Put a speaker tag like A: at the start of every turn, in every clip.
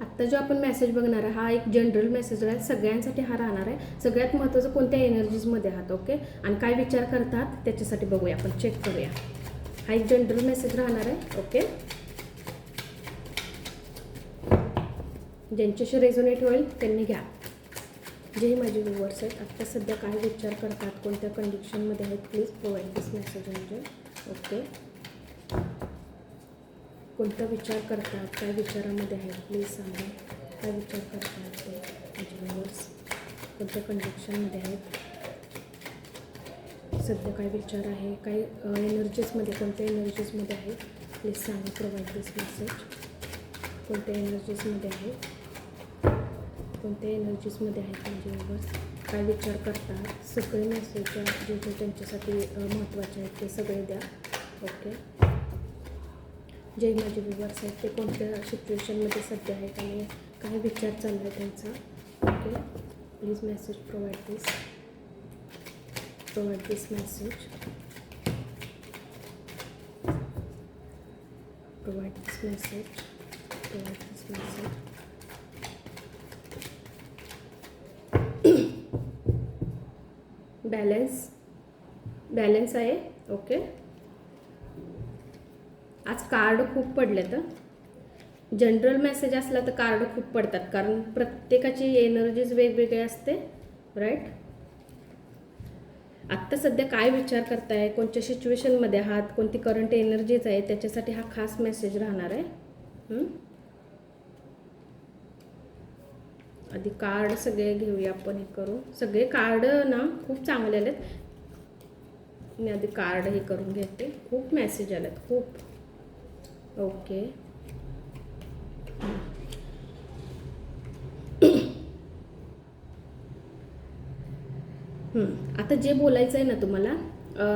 A: आत्ता जो आपण मेसेज बघणार आहे हा एक जनरल मेसेज आहे. सगळ्यांसाठी हा राहणार आहे. सगळ्यात महत्त्वाचं कोणत्या एनर्जीजमध्ये आहात ओके आणि काय विचार करतात त्याच्यासाठी बघूया. आपण चेक करूया. हा एक जनरल मेसेज राहणार आहे ओके ज्यांच्याशी रेझोनेट होईल त्यांनी घ्या. जे माझे व्ह्युअर्स आहेत. आत्ता सध्या काय विचार करतात कोणत्या कंडिशनमध्ये आहेत प्लीज प्रोव्हाइड दिस मेसेज म्हणजे ओके कोणता विचार करतात काय विचारामध्ये आहे? प्लीज सांगा. काय विचार करतात ते? माझे व्ह्युअर्स कोणत्या कंडिक्शनमध्ये आहेत? सध्या काय विचार आहे? काय एनर्जीजमध्ये कोणत्या एनर्जीजमध्ये आहे? प्लीज सांगा प्रोव्हाइड दिस मेसेज कोणत्या एनर्जीजमध्ये आहे? कोणत्या एनर्जीजमध्ये आहेत माझे व्ह्युअर्स काय विचार करतात? सगळे मेसेज जे जे त्यांच्यासाठी महत्त्वाचे आहेत ते सगळे द्या. ओके जे माझे व्ह्युअर्स आहेत ते कोणत्या सिच्युएशनमध्ये सध्या आहेत आणि काय विचार चालला आहे त्यांचा? Okay please message provide this provide this message provide this message provide this message balance balance आहे? ओके आज कार्ड खूप पडले तर जनरल मेसेज असला तर कार्ड खूप पडतात कारण प्रत्येकाची एनर्जीज वेगवेगळी असते राईट आत्ता सध्या काय विचार करताय? कोणत्या सिच्युएशनमध्ये आहात? कोणती करंट एनर्जीज आहे? त्याच्यासाठी हा खास मेसेज राहणार आहे आधी कार्ड सगळे घेऊया आपण हे करू सगळे कार्ड ना खूप चांगले आलेत. मी आधी कार्ड हे करून घेते. खूप मेसेज आलेत खूप. ओके. आता जे बोलायचं आहे ना तुम्हाला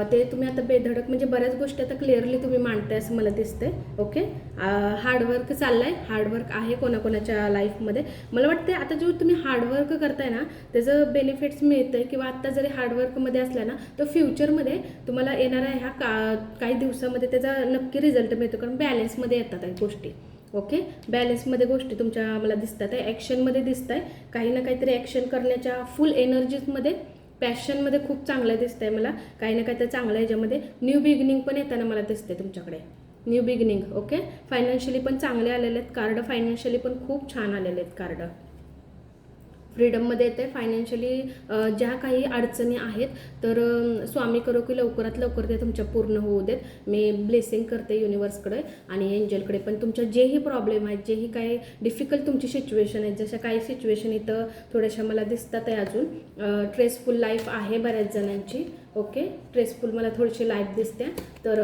A: ते तुम्ही आता बेधडक म्हणजे बऱ्याच गोष्टी आता क्लिअरली तुम्ही मांडताय असं मला दिसतंय ओके हार्डवर्क चाललाय हार्डवर्क आहे कोणाकोणाच्या लाईफमध्ये मला वाटतंय आता जो तुम्ही हार्डवर्क करताय ना त्याचं बेनिफिट्स मिळतंय किंवा आत्ता जरी हार्डवर्कमध्ये असला ना तर फ्युचरमध्ये तुम्हाला येणाऱ्या ह्या का काही दिवसामध्ये त्याचा नक्की रिझल्ट मिळतो कारण बॅलेन्समध्ये येतात आहे गोष्टी ओके बॅलन्समध्ये गोष्टी तुमच्या मला दिसतात आहे ॲक्शनमध्ये दिसत आहे काही ना काहीतरी ॲक्शन करण्याच्या फुल एनर्जीजमध्ये पॅशनमध्ये खूप चांगलं दिसतंय मला. काही ना काही तर चांगलं याच्यामध्ये. न्यू बिगिनिंग पण येताना मला दिसते तुमच्याकडे. न्यू बिगिनिंग ओके फायनान्शियली पण चांगले आलेले आहेत. कार्ड फायनान्शियली पण खूप छान आलेले आहेत कार्ड फ्रीडममध्ये येते. फायनान्शियली ज्या काही अडचणी आहेत तर स्वामी करो की लवकरात लवकर ते तुमच्या पूर्ण होऊ देत. मी ब्लेसिंग करते युनिवर्सकडे आणि एंजलकडे पण तुमच्या जेही प्रॉब्लेम आहेत जेही काही डिफिकल्ट तुमची सिच्युएशन आहेत जशा काही सिच्युएशन इथं थोड्याशा मला दिसतात आहे अजून ट्रेसफुल लाईफ आहे बऱ्याच जणांची. ओके ट्रेसफुल मला थोडीशी लाईफ दिसते. तर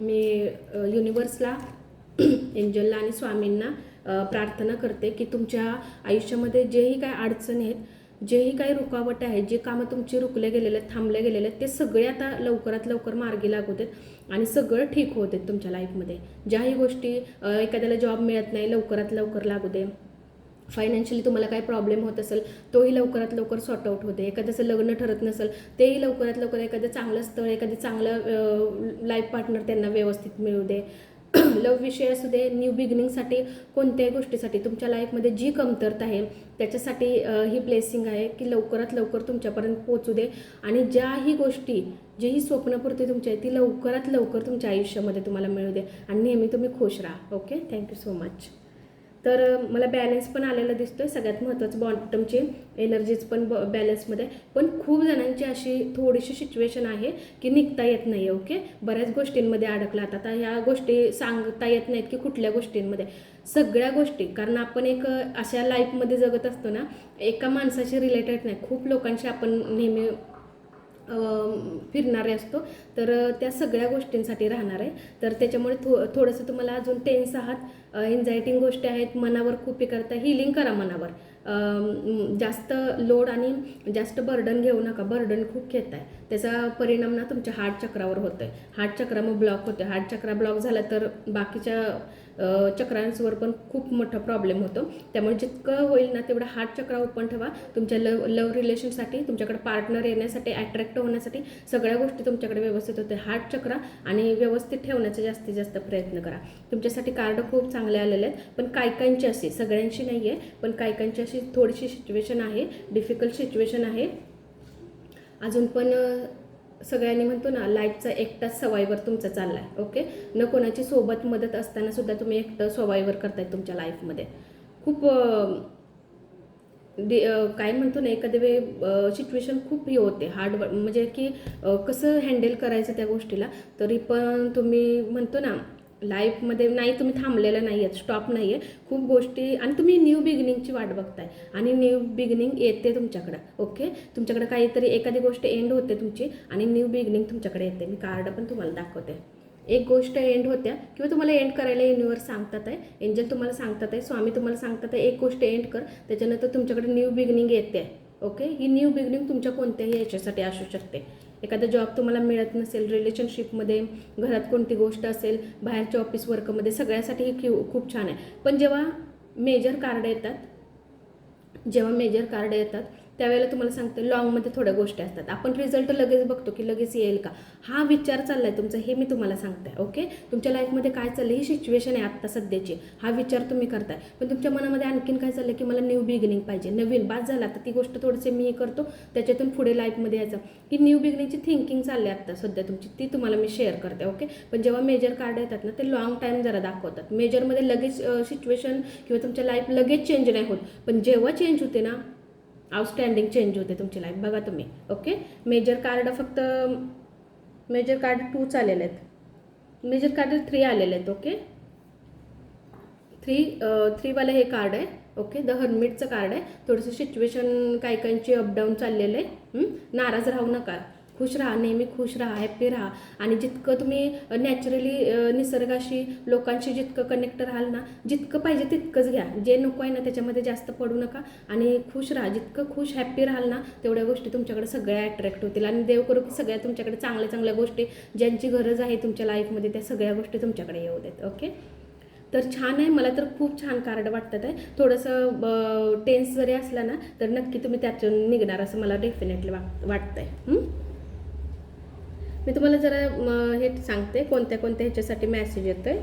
A: मी युनिवर्सला एंजलला आणि स्वामींना प्रार्थना करते की तुमच्या आयुष्यामध्ये जेही काय अडचणी आहेत जेही काही रुकावट आहेत जे कामं तुमची रुकले गेलेले आहेत थांबले गेलेले आहेत ते सगळे आता लवकरात लवकर मार्गी लागू देत आणि सगळं ठीक होत आहेत तुमच्या लाईफमध्ये. ज्याही गोष्टी एखाद्याला जॉब मिळत नाही लवकरात लवकर लागू दे. फायनान्शियली तुम्हाला काय प्रॉब्लेम होत असेल तोही लवकरात लवकर सॉर्ट आउट होते. एखाद्याचं लग्न ठरत नसेल तेही लवकरात लवकर एखादं चांगलं स्थळ एखादं चांगलं लाईफ पार्टनर त्यांना व्यवस्थित मिळू दे. लव विषय असू दे न्यू बिगिनिंगसाठी कोणत्याही गोष्टीसाठी तुमच्या लाईफमध्ये जी कमतरता आहे त्याच्यासाठी ही ब्लेसिंग आहे की लवकरात लवकर तुमच्यापर्यंत पोचू दे. आणि ज्याही गोष्टी जेही स्वप्नपूर्ती तुमची आहे ती लवकरात लवकर तुमच्या आयुष्यामध्ये तुम्हाला मिळू दे. आणि नेहमी तुम्ही खुश राहा. ओके थँक्यू सो मच तर मला बॅलन्स पण आलेला दिसतोय. सगळ्यात महत्त्वाचं बॉटमचे एनर्जीज पण ब बॅलन्समध्ये पण खूप जणांची अशी थोडीशी सिच्युएशन आहे की निघता येत नाही आहे ओके बऱ्याच गोष्टींमध्ये अडकला. आता ह्या गोष्टी सांगता येत नाहीत की कुठल्या गोष्टींमध्ये. सगळ्या गोष्टी कारण आपण एक अशा लाईफमध्ये जगत असतो ना एका माणसाशी रिलेटेड नाही. खूप लोकांशी आपण नेहमी फिरणारे असतो तर त्या सगळ्या गोष्टींसाठी राहणार आहे. तर त्याच्यामुळे थो थोडंसं तुम्हाला अजून टेन्स आहात. एन्झायटिंग गोष्टी आहेत मनावर खूप हे करता हिलिंग करा मनावर. जास्त लोड आणि जास्त बर्डन घेऊ नका. बर्डन खूप घेत आहे त्याचा परिणाम ना तुमच्या हार्ट चक्रावर होतोय. हार्ट चक्रा मग ब्लॉक होते हार्ट चक्रा ब्लॉक झाला तर बाकीच्या चक्रांवर पण खूप मोठा प्रॉब्लेम होतो. त्यामुळे जितकं होईल ना तेवढं हार्ट चक्र ओपन ठेवा. तुमच्या लव लव रिलेशनसाठी तुमच्याकडे पार्टनर येण्यासाठी अट्रॅक्ट होण्यासाठी सगळ्या गोष्टी तुमच्याकडे व्यवस्थित होते हार्ट चक्र आणि व्यवस्थित ठेवण्याचा जास्तीत जास्त प्रयत्न करा. तुमच्यासाठी कार्ड खूप चांगले आलेले आहेत पण काय काहींची अशी सगळ्यांशी नाही आहे पण काय काहींची अशी थोडीशी सिच्युएशन आहे डिफिकल्ट सिच्युएशन आहे. अजून पण सगळ्यांनी म्हणतो ना लाईफचा एकटाच सवाईवर तुमचा चालला आहे ओके न कोणाची सोबत मदत असताना सुद्धा तुम्ही एकटं सवाईवर करताय तुमच्या लाईफमध्ये खूप अ, डे काय म्हणतो ना एखाद्या वेळी सिच्युएशन खूप हे होते हार्ड म्हणजे की कसं हँडल करायचं त्या गोष्टीला? तरी पण तुम्ही म्हणतो ना लाईफमध्ये नाही तुम्ही थांबलेलं नाही आहेत स्टॉप नाही आहे खूप गोष्टी आणि तुम्ही न्यू बिगिनिंगची वाट बघताय. आणि न्यू बिगिनिंग येते तुमच्याकडं ओके तुमच्याकडे काहीतरी एखादी गोष्ट एंड होते तुमची आणि न्यू बिगिनिंग तुमच्याकडे येते. मी कार्ड पण तुम्हाला दाखवते. एक गोष्ट एंड होत्या किंवा तुम्हाला एंड करायला युनिवर्स सांगतात आहे. एंजल तुम्हाला सांगतात आहे स्वामी तुम्हाला सांगतात आहे एक गोष्ट एंड कर. त्याच्यानंतर तुमच्याकडे न्यू बिगिनिंग येते ओके ही न्यू बिगिनिंग तुमच्या कोणत्याही याच्यासाठी असू शकते. एखादा जॉब तुम्हाला मिळत नसेल रिलेशनशिपमध्ये घरात कोणती गोष्ट असेल बाहेरच्या ऑफिस वर्कमध्ये सगळ्यासाठी हे खूप छान आहे. पण जेव्हा मेजर कार्ड येतात जेव्हा मेजर कार्ड येतात त्यावेळेला तुम्हाला सांगते लॉंगमध्ये थोड्या गोष्टी असतात. आपण रिझल्ट लगेच बघतो की लगेच येईल का? हा विचार चालला आहे तुमचा हे मी तुम्हाला सांगते ओके तुमच्या लाईफमध्ये काय चाललं ही सिच्युएशन आहे आत्ता सध्याची. हा विचार तुम्ही करताय. पण तुमच्या मनामध्ये आणखीन काय चाललं की मला न्यू बिगिनिंग पाहिजे. नवीन बाद झाला तर ती गोष्ट थोडीशी मी हे करतो त्याच्यातून पुढे लाईफमध्ये यायचं. ही न्यू बिगिनिंगची थिंकिंग चालली आहे आत्ता सध्या तुमची ती तुम्हाला मी शेअर करते ओके पण जेव्हा मेजर कार्ड येतात ना ते लॉंग टाईम जरा दाखवतात. मेजरमध्ये लगेच सिच्युएशन किंवा तुमच्या लाईफ लगेच चेंज नाही होत. पण जेव्हा चेंज होते ना आउटस्टँडिंग चेंज होते तुमची लाईफ बघा तुम्ही ओके मेजर कार्ड फक्त मेजर कार्ड टूच आलेले आहेत. मेजर कार्ड थ्री आलेले आहेत ओके थ्री थ्रीवालं हे कार्ड आहे ओके द हर्मिटचं कार्ड आहे. थोडंसं सिच्युएशन काही काहींची अपडाऊन चाललेलं आहे. नाराज राहू नका. खुश राहा नेहमी खुश राहा हॅप्पी राहा. आणि जितकं तुम्ही नॅचरली निसर्गाशी लोकांशी जितकं कनेक्ट राहाल ना जितकं पाहिजे तितकंच घ्या. जे नको आहे ना त्याच्यामध्ये जास्त पडू नका. आणि खुश राहा. जितकं खुश हॅप्पी राहाल ना तेवढ्या गोष्टी तुमच्याकडे सगळ्या अट्रॅक्ट होतील. आणि देव करू की सगळ्या तुमच्याकडे चांगल्या चांगल्या गोष्टी ज्यांची गरज आहे तुमच्या लाईफमध्ये त्या सगळ्या गोष्टी तुमच्याकडे येऊ देत. ओके तर छान आहे. मला तर खूप छान कार्ड वाटतात आहे. थोडंसं टेन्स जरी असला ना तर नक्की तुम्ही त्यातून निघणार असं मला डेफिनेटली वाट वाटतं आहे मी तुम्हाला जरा हे सांगते कोणत्या कोणत्या ह्याच्यासाठी मॅसेज येतो आहे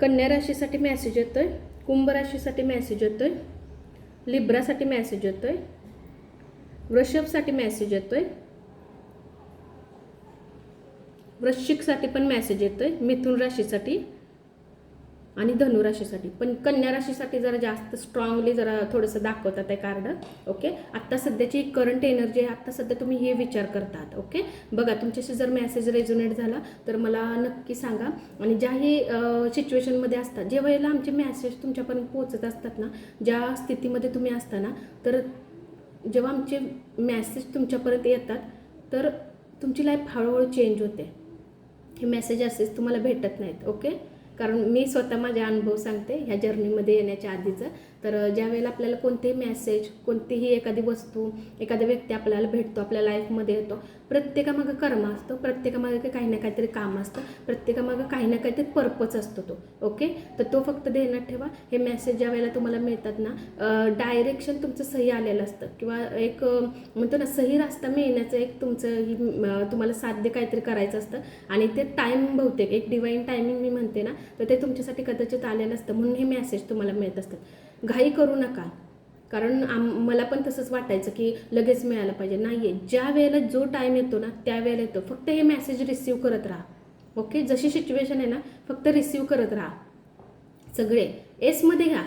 A: कन्या राशीसाठी मेसेज आहे कुंभ राशीसाठी मेसेज आहे लिब्रासाठी मॅसेज येतो आहे वृषभसाठी मेसेज आहे वृश्चिकसाठी पण मेसेज आहे मिथुन राशीसाठी आणि धनुराशीसाठी. पण कन्या राशीसाठी जरा जास्त स्ट्रॉंगली जरा थोडंसं दाखवतात आहे कार्ड ओके आत्ता सध्याची करंट एनर्जी आहे. आत्ता सध्या तुम्ही हे विचार करतात ओके बघा तुमच्याशी जर मेसेज रेझोनेट झाला तर मला नक्की सांगा. आणि ज्याही सिच्युएशनमध्ये असतात जे वेळेला आमचे मेसेज तुमच्यापर्यंत पोहोचत असतात ना ज्या स्थितीमध्ये तुम्ही असता ना तर जेव्हा आमचे मेसेज तुमच्यापर्यंत येतात तर तुमची लाईफ हळूहळू चेंज होते. हे मेसेज असेच तुम्हाला भेटत नाहीत ओके कारण मी स्वतः माझा अनुभव सांगते ह्या जर्नीमध्ये येण्याच्या आधीचं. तर ज्या वेळेला आपल्याला कोणतेही मेसेज कोणतीही एखादी वस्तू एखादा व्यक्ती आपल्याला भेटतो आपल्या लाईफमध्ये येतो प्रत्येकामागं कर्म असतो प्रत्येकामागं काही ना काहीतरी काम असतं प्रत्येकामागं काही ना काहीतरी पर्पज असतो तो ओके तर तो फक्त ध्यानात ठेवा. हे मेसेज ज्या वेळेला तुम्हाला मिळतात ना डायरेक्शन तुमचं सही आलेलं असतं किंवा एक म्हणतो ना सही रास्ता मिळण्याचं एक तुमचं ही तुम्हाला साध्य काहीतरी करायचं असतं आणि ते टाईम बहुतेक एक डिवाईन टायमिंग मी म्हणते ना तर ते तुमच्यासाठी कदाचित आलेलं असतं म्हणून हे मेसेज तुम्हाला मिळत असतात. घाई करू नका. कारण आम मला पण तसंच वाटायचं की लगेच मिळालं पाहिजे. नाही आहे ज्या वेळेला जो टाईम येतो ना त्या वेळेला येतो. फक्त हे मेसेज रिसीव करत राहा. ओके जशी सिच्युएशन आहे ना फक्त रिसीव करत राहा. सगळे. एसमध्ये घ्या.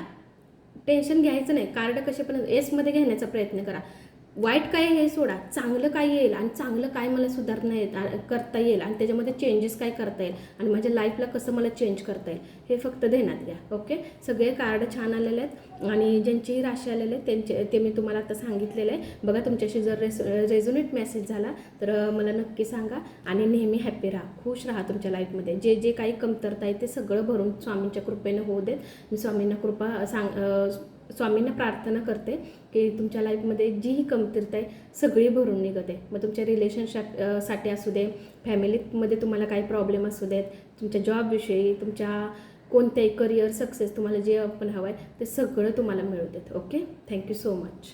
A: टेन्शन घ्यायचं नाही. कार्ड कसे पण एसमध्ये घेण्याचा प्रयत्न करा. वाईट काय हे सोडा. चांगलं काय येईल आणि चांगलं काय मला सुधारणा येत करता येईल आणि त्याच्यामध्ये चेंजेस काय करता येईल आणि माझ्या लाईफला कसं मला चेंज करता येईल हे फक्त ध्यानात घ्या. ओके सगळे कार्ड छान आलेले आहेत आणि ज्यांचीही राशी आलेले आहेत त्यांचे ते मी तुम्हाला आता सांगितलेलं आहे. बघा तुमच्याशी जर रेस रेझोनेट मेसेज झाला तर मला नक्की सांगा आणि नेहमी हॅप्पी राहा. खुश राहा तुमच्या लाईफमध्ये जे जे काही कमतरता आहे ते सगळं भरून स्वामींच्या कृपेनं होऊ देत. मी स्वामींना कृपा सांग स्वामींना प्रार्थना करते की तुमच्या लाईफमध्ये जीही कमतरता आहे सगळी भरून निघत आहे. मग तुमच्या रिलेशनशिपसाठी असू दे फॅमिलीमध्ये तुम्हाला काही प्रॉब्लेम असू देत तुमच्या जॉबविषयी तुमच्या कोणत्याही करिअर सक्सेस तुम्हाला जे पण हवं आहे ते सगळं तुम्हाला मिळू देत. Okay thank you so much